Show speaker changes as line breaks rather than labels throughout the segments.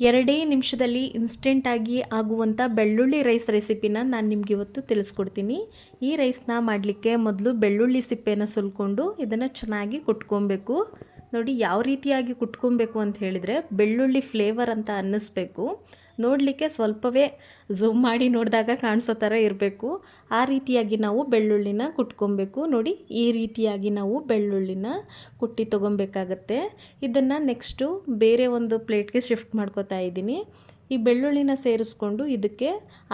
ಎರಡೇ ನಿಮಿಷದಲ್ಲಿ ಇನ್ಸ್ಟೆಂಟಾಗಿ ಆಗುವಂಥ ಬೆಳ್ಳುಳ್ಳಿ ರೈಸ್ ರೆಸಿಪಿನ ನಾನು ನಿಮ್ಗೆ ಇವತ್ತು ತಿಳಿಸ್ಕೊಡ್ತೀನಿ. ಈ ರೈಸ್ನ ಮಾಡಲಿಕ್ಕೆ ಮೊದಲು ಬೆಳ್ಳುಳ್ಳಿ ಸಿಪ್ಪೆನ ಸುಲ್ಕೊಂಡು ಇದನ್ನು ಚೆನ್ನಾಗಿ ಕುಟ್ಕೊಬೇಕು. ನೋಡಿ, ಯಾವ ರೀತಿಯಾಗಿ ಕುಟ್ಕೊಬೇಕು ಅಂತ ಹೇಳಿದರೆ ಬೆಳ್ಳುಳ್ಳಿ ಫ್ಲೇವರ್ ಅಂತ ಅನ್ನಿಸ್ಬೇಕು. ನೋಡಲಿಕ್ಕೆ ಸ್ವಲ್ಪವೇ ಝೂಮ್ ಮಾಡಿ ನೋಡಿದಾಗ ಕಾಣಿಸೋ ಥರ ಇರಬೇಕು. ಆ ರೀತಿಯಾಗಿ ನಾವು ಬೆಳ್ಳುಳ್ಳಿನ ಕುಟ್ಕೊಬೇಕು. ನೋಡಿ, ಈ ರೀತಿಯಾಗಿ ನಾವು ಬೆಳ್ಳುಳ್ಳಿನ ಕುಟ್ಟಿ ತೊಗೊಬೇಕಾಗತ್ತೆ. ಇದನ್ನು ನೆಕ್ಸ್ಟು ಬೇರೆ ಒಂದು ಪ್ಲೇಟ್ಗೆ ಶಿಫ್ಟ್ ಮಾಡ್ಕೋತಾ ಇದ್ದೀನಿ. ಈ ಬೆಳ್ಳುಳ್ಳಿನ ಸೇರಿಸ್ಕೊಂಡು ಇದಕ್ಕೆ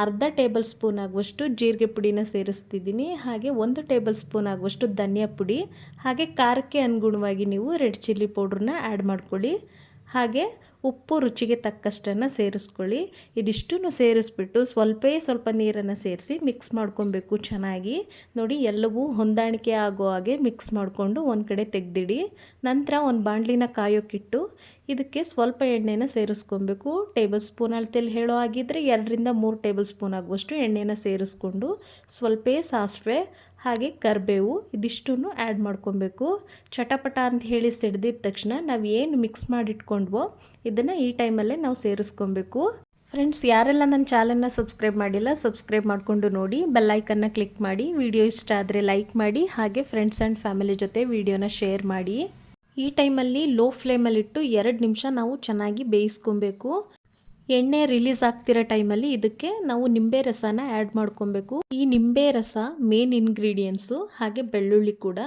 ಅರ್ಧ ಟೇಬಲ್ ಸ್ಪೂನ್ ಆಗುವಷ್ಟು ಜೀರಿಗೆ ಪುಡಿನ ಸೇರಿಸ್ತಿದ್ದೀನಿ. ಹಾಗೆ ಒಂದು ಟೇಬಲ್ ಸ್ಪೂನ್ ಆಗುವಷ್ಟು ಧನಿಯಾ ಪುಡಿ. ಹಾಗೆ ಖಾರಕ್ಕೆ ಅನುಗುಣವಾಗಿ ನೀವು ರೆಡ್ ಚಿಲ್ಲಿ ಪೌಡ್ರನ್ನ ಆ್ಯಡ್ ಮಾಡ್ಕೊಳ್ಳಿ. ಹಾಗೆ ಉಪ್ಪು ರುಚಿಗೆ ತಕ್ಕಷ್ಟನ್ನು ಸೇರಿಸ್ಕೊಳ್ಳಿ. ಇದಿಷ್ಟನ್ನು ಸೇರಿಸ್ಬಿಟ್ಟು ಸ್ವಲ್ಪೇ ಸ್ವಲ್ಪ ನೀರನ್ನು ಸೇರಿಸಿ ಮಿಕ್ಸ್ ಮಾಡ್ಕೊಬೇಕು ಚೆನ್ನಾಗಿ. ನೋಡಿ, ಎಲ್ಲವೂ ಹೊಂದಾಣಿಕೆ ಆಗೋ ಹಾಗೆ ಮಿಕ್ಸ್ ಮಾಡಿಕೊಂಡು ಒಂದು ಕಡೆ ತೆಗೆದಿಡಿ. ನಂತರ ಒಂದು ಬಾಣಲಿನ ಕಾಯೋಕ್ಕಿಟ್ಟು ಇದಕ್ಕೆ ಸ್ವಲ್ಪ ಎಣ್ಣೆನ ಸೇರಿಸ್ಕೊಬೇಕು. ಟೇಬಲ್ ಸ್ಪೂನ್ ಅಳತೆಯಲ್ಲಿ ಹೇಳೋ ಆಗಿದ್ದರೆ ಎರಡರಿಂದ ಮೂರು ಟೇಬಲ್ ಸ್ಪೂನ್ ಆಗುವಷ್ಟು ಎಣ್ಣೆನ ಸೇರಿಸ್ಕೊಂಡು ಸ್ವಲ್ಪೇ ಸಾಸಿವೆ ಹಾಗೆ ಕರಿಬೇವು ಇದಿಷ್ಟನ್ನು ಆ್ಯಡ್ ಮಾಡ್ಕೊಬೇಕು. ಚಟಪಟ ಅಂತ ಹೇಳಿ ಸಿಡ್ದಿದ ತಕ್ಷಣ ನಾವು ಏನು ಮಿಕ್ಸ್ ಮಾಡಿಟ್ಕೊಂಡ್ವೋ ಇದನ್ನು ಈ ಟೈಮಲ್ಲೇ ನಾವು ಸೇರಿಸ್ಕೊಬೇಕು. ಫ್ರೆಂಡ್ಸ್ ಯಾರೆಲ್ಲ ನನ್ನ ಚಾನಲ್ನ ಸಬ್ಸ್ಕ್ರೈಬ್ ಮಾಡಿಲ್ಲ ಸಬ್ಸ್ಕ್ರೈಬ್ ಮಾಡಿಕೊಂಡು ನೋಡಿ ಬೆಲ್ಲೈಕನ್ನ ಕ್ಲಿಕ್ ಮಾಡಿ ವಿಡಿಯೋ ಇಷ್ಟ ಆದರೆ ಲೈಕ್ ಮಾಡಿ, ಹಾಗೆ ಫ್ರೆಂಡ್ಸ್ ಆ್ಯಂಡ್ ಫ್ಯಾಮಿಲಿ ಜೊತೆ ವಿಡಿಯೋನ ಶೇರ್ ಮಾಡಿ. ಈ ಟೈಮಲ್ಲಿ ಲೋ ಫ್ಲೇಮಲ್ಲಿಟ್ಟು ಎರಡು ನಿಮಿಷ ನಾವು ಚೆನ್ನಾಗಿ ಬೇಯಿಸ್ಕೊಬೇಕು. ಎಣ್ಣೆ ರಿಲೀಸ್ ಆಗ್ತಿರೋ ಟೈಮಲ್ಲಿ ಇದಕ್ಕೆ ನಾವು ನಿಂಬೆ ರಸನ ಆ್ಯಡ್ ಮಾಡ್ಕೊಬೇಕು. ಈ ನಿಂಬೆ ರಸ ಮೇನ್ ಇಂಗ್ರೀಡಿಯೆಂಟ್ಸು ಹಾಗೆ ಬೆಳ್ಳುಳ್ಳಿ ಕೂಡ.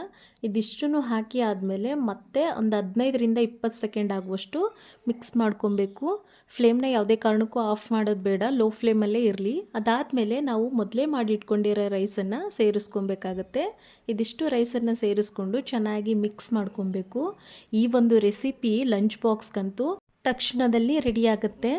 ಇದಿಷ್ಟನ್ನು ಹಾಕಿ ಆದಮೇಲೆ ಮತ್ತೆ ಒಂದು ಹದಿನೈದರಿಂದ ಇಪ್ಪತ್ತು ಸೆಕೆಂಡ್ ಆಗುವಷ್ಟು ಮಿಕ್ಸ್ ಮಾಡ್ಕೊಬೇಕು. ಫ್ಲೇಮ್ನ ಯಾವುದೇ ಕಾರಣಕ್ಕೂ ಆಫ್ ಮಾಡೋದು ಬೇಡ ಲೋ ಫ್ಲೇಮಲ್ಲೇ ಇರಲಿ. ಅದಾದಮೇಲೆ ನಾವು ಮೊದಲೇ ಮಾಡಿಟ್ಕೊಂಡಿರೋ ರೈಸನ್ನು ಸೇರಿಸ್ಕೊಬೇಕಾಗತ್ತೆ. ಇದಿಷ್ಟು ರೈಸನ್ನು ಸೇರಿಸ್ಕೊಂಡು ಚೆನ್ನಾಗಿ ಮಿಕ್ಸ್ ಮಾಡ್ಕೊಬೇಕು. ಈ ಒಂದು ರೆಸಿಪಿ ಲಂಚ್ ಬಾಕ್ಸ್ಗಂತೂ ತಕ್ಷಣದಲ್ಲಿ ರೆಡಿ ಆಗುತ್ತೆ.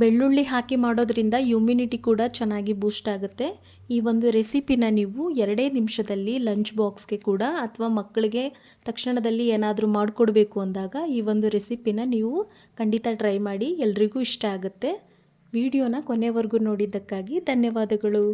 ಬೆಳ್ಳುಳ್ಳಿ ಹಾಕಿ ಮಾಡೋದ್ರಿಂದ ಇಮ್ಯುನಿಟಿ ಕೂಡ ಚೆನ್ನಾಗಿ ಬೂಸ್ಟ್ ಆಗುತ್ತೆ. ಈ ಒಂದು ರೆಸಿಪಿನ ನೀವು ಎರಡೇ ನಿಮಿಷದಲ್ಲಿ ಲಂಚ್ ಬಾಕ್ಸ್ಗೆ ಕೂಡ ಅಥವಾ ಮಕ್ಕಳಿಗೆ ತಕ್ಷಣದಲ್ಲಿ ಏನಾದರೂ ಮಾಡಿಕೊಡ್ಬೇಕು ಅಂದಾಗ ಈ ಒಂದು ರೆಸಿಪಿನ ನೀವು ಖಂಡಿತ ಟ್ರೈ ಮಾಡಿ ಎಲ್ರಿಗೂ ಇಷ್ಟ ಆಗುತ್ತೆ. ವಿಡಿಯೋನ ಕೊನೆವರೆಗೂ ನೋಡಿದ್ದಕ್ಕಾಗಿ ಧನ್ಯವಾದಗಳು.